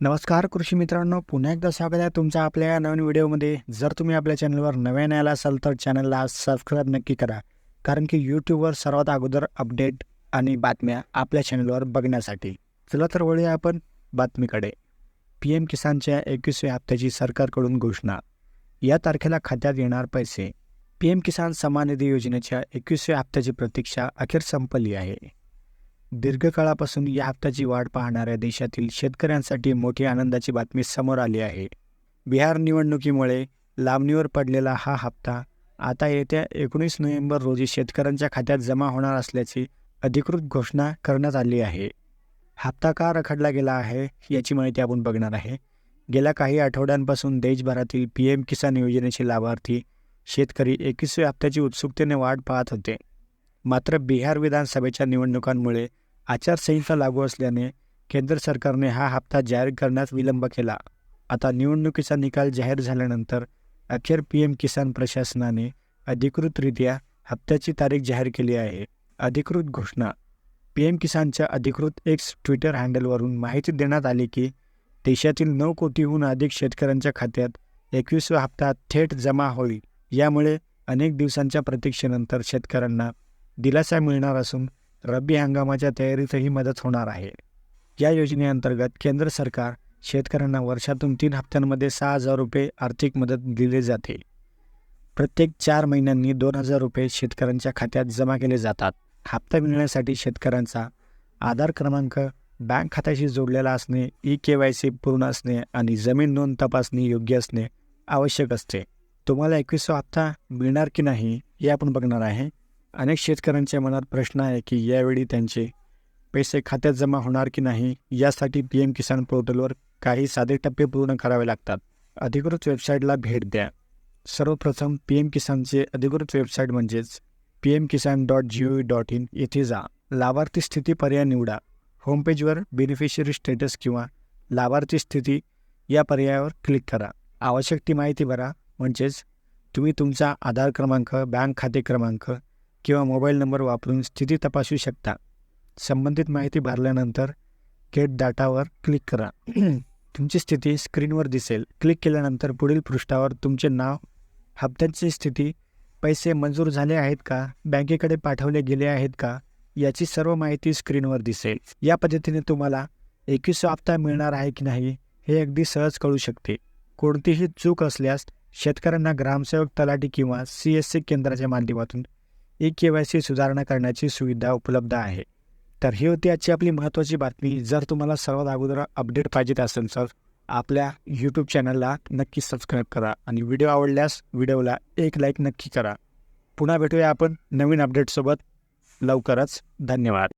नमस्कार कृषी मित्रांनो पुन्हा एकदा स्वागत आहे तुमचा आपल्या या नवीन व्हिडिओमध्ये. जर तुम्ही आपल्या चॅनलवर नव्याने आला असाल तर चॅनलला सबस्क्राईब नक्की करा. कारण की यूट्यूबवर सर्वात अगोदर अपडेट आणि बातम्या आपल्या चॅनलवर बघण्यासाठी. चला तर वळूया आपण बातमीकडे. पी एम किसानच्या एकवीसव्या हप्त्याची सरकारकडून घोषणा. या तारखेला खात्यात येणार पैसे. पी एम किसान सन्मान निधी योजनेच्या एकवीसव्या हप्त्याची प्रतीक्षा अखेर संपली आहे. दीर्घकाळापासून या हप्त्याची वाट पाहणाऱ्या देशातील शेतकऱ्यांसाठी मोठी आनंदाची बातमी समोर आली आहे. बिहार निवडणुकीमुळे लांबणीवर पडलेला हा हप्ता आता येत्या एकोणीस नोव्हेंबर रोजी शेतकऱ्यांच्या खात्यात जमा होणार असल्याची अधिकृत घोषणा करण्यात आली आहे. हप्ता का रखडला गेला आहे याची माहिती आपण बघणार आहे. गेल्या काही आठवड्यांपासून देशभरातील पी एम किसान योजनेचे लाभार्थी शेतकरी एकवीसव्या हप्त्याची उत्सुकतेने वाट पाहत होते. मात्र बिहार विधानसभेच्या निवडणुकांमुळे आचारसंहिता लागू असल्याने केंद्र सरकारने हा हप्ता जाहीर करण्यात विलंब केला. आता निवडणुकीचा निकाल जाहीर झाल्यानंतर अखेर पी एम किसान प्रशासनाने अधिकृतरित्या हप्त्याची तारीख जाहीर केली आहे. अधिकृत घोषणा. पी एम किसानच्या अधिकृत एक्स ट्विटर हँडलवरून माहिती देण्यात आली की देशातील नऊ कोटीहून अधिक शेतकऱ्यांच्या खात्यात एकवीसवा हप्ता थेट जमा होईल. यामुळे अनेक दिवसांच्या प्रतीक्षेनंतर शेतकऱ्यांना दिलासा मिळणार असून रब्बी हंगामाच्या तयारीतही मदत होणार आहे. या योजनेअंतर्गत केंद्र सरकार शेतकऱ्यांना वर्षातून तीन हप्त्यांमध्ये सहा हजार रुपये आर्थिक मदत दिली जाते. प्रत्येक चार महिन्यांनी दोन हजार रुपये शेतकऱ्यांच्या खात्यात जमा केले जातात. हप्ता मिळण्यासाठी शेतकऱ्यांचा आधार क्रमांक बँक खात्याशी जोडलेला असणे ई के वाय सी पूर्ण असणे आणि जमीन नोंद तपासणी योग्य असणे आवश्यक असते. तुम्हाला एकवीसवा हप्ता मिळणार की नाही हे आपण बघणार आहे. अनेक शेतकऱ्यांच्या मनात प्रश्न आहे की यावेळी त्यांचे पैसे खात्यात जमा होणार की नाही? यासाठी पी एम किसान पोर्टलवर काही साधे टप्पे पूर्ण करावे लागतात. अधिकृत वेबसाईटला भेट द्या. सर्वप्रथम पी एम किसानचे अधिकृत वेबसाईट म्हणजेच P M Kisan dot G O V dot in येथे जा. लाभार्थी स्थिती पर्याय निवडा. होमपेजवर बेनिफिशरी स्टेटस किंवा लाभार्थी स्थिती या पर्यायावर क्लिक करा. आवश्यक ती माहिती भरा. म्हणजेच तुम्ही तुमचा आधार क्रमांक बँक खाते क्रमांक किंवा मोबाईल नंबर वापरून स्थिती तपासू शकता. संबंधित माहिती भरल्यानंतर गेट डाटावर क्लिक करा. तुमची स्थिती स्क्रीनवर दिसेल. क्लिक केल्यानंतर पुढील पृष्ठावर तुमचे नाव हप्त्यांची स्थिती पैसे मंजूर झाले आहेत का बँकेकडे पाठवले गेले आहेत का याची सर्व माहिती स्क्रीनवर दिसेल. या पद्धतीने तुम्हाला एकवीस हप्ता मिळणार आहे की नाही हे अगदी सहज कळू शकते. कोणतीही चूक असल्यास शेतकऱ्यांना ग्रामसेवक तलाठी किंवा सी एस सी केंद्राच्या माध्यमातून ई के वाय सी सुधारणा करण्याची सुविधा उपलब्ध आहे. तर ही होती आजची आपली महत्त्वाची बातमी. जर तुम्हाला सर्वात अगोदर अपडेट पाहिजे असेल तर आपल्या यूट्यूब चॅनलला नक्की सबस्क्राईब करा आणि व्हिडिओ आवडल्यास व्हिडिओला एक लाईक नक्की करा. पुन्हा भेटूया आपण नवीन अपडेटसोबत लवकरच धन्यवाद.